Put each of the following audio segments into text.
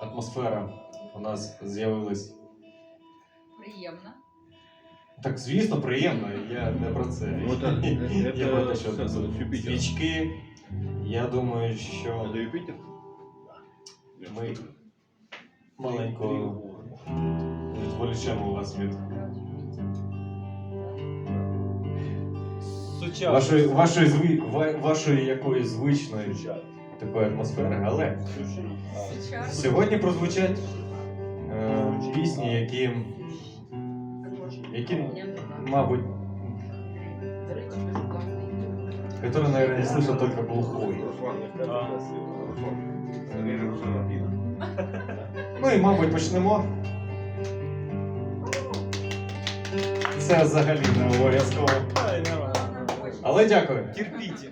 атмосфера у нас з'явилась. Приємно. Так, звісно, приємно. Я не про це. Ну, это- Я это про те, що с- тут с Юпитера. свічки. Я думаю, що Это Юпитер? ми маленько відволічемо вас від Сучасно. вашої, вашої, зві... ва- вашої якоїсь звичної такої атмосфери, але сьогодні прозвучать е, пісні, які, які, мабуть, которые, наверное, не слышал только глухой. Ну і, мабуть, почнемо. Це взагалі не обов'язково. Але дякую. Терпите.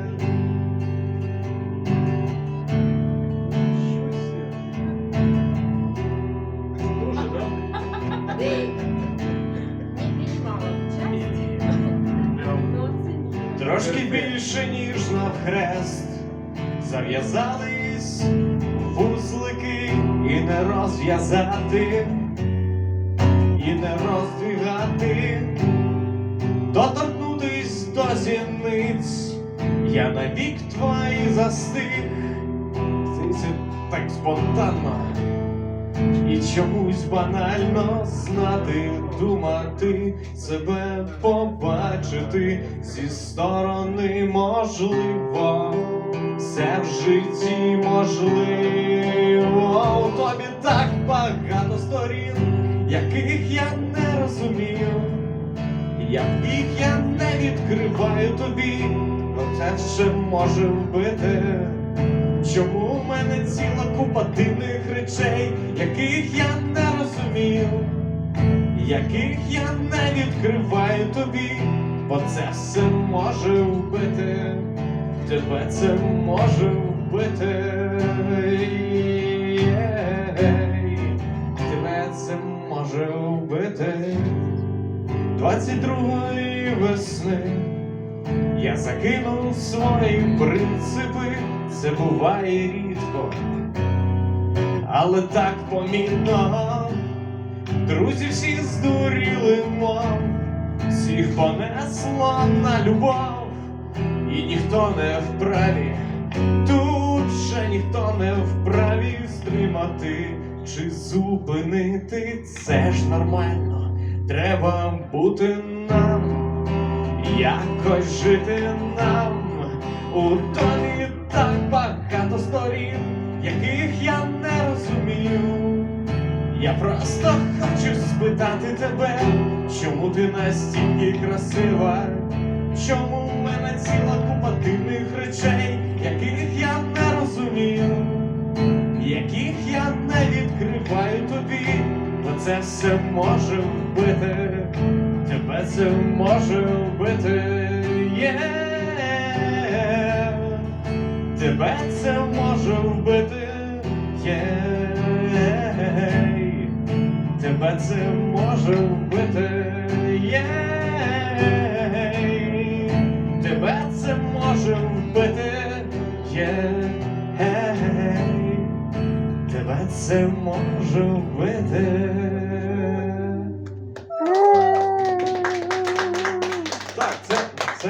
Трошки більше, ніж навхрест, зав'язались вузлики і не розв'язати, і не роздвигати, доторкнутись до зіниць, я навік твої застиг, це так спонтанно. І чомусь банально знати, думати, себе побачити зі сторони можливо, все в житті можливо. У тобі так багато сторін, яких я не розумію, яких я не відкриваю тобі, бо це ще може вбити. Чому в мене ціла купа дивних речей, яких я не розумію, яких я не відкриваю тобі, бо це все може вбити, тебе це може вбити. Тебе це може вбити. 22-ї весни я закинув свої принципи, це буває рідко, але так помітно. Друзі всі здуріли, мов, всіх понесло на любов, і ніхто не вправі, тут вже ніхто не вправі стримати чи зупинити. Це ж нормально, треба бути нам якось жити нам у домі так багато сторін, яких я не розумію. Я просто хочу спитати тебе, чому ти настільки красива, чому в мене ціла купа дивних речей, яких я не розумію, яких я не відкриваю тобі, бо це все може вбити тебе це може вбити. Тебе це може вбити. Є. Тебе це може вбити. Є. Тебе це може вбити. Є. Тебе це може вбити. Так, це, це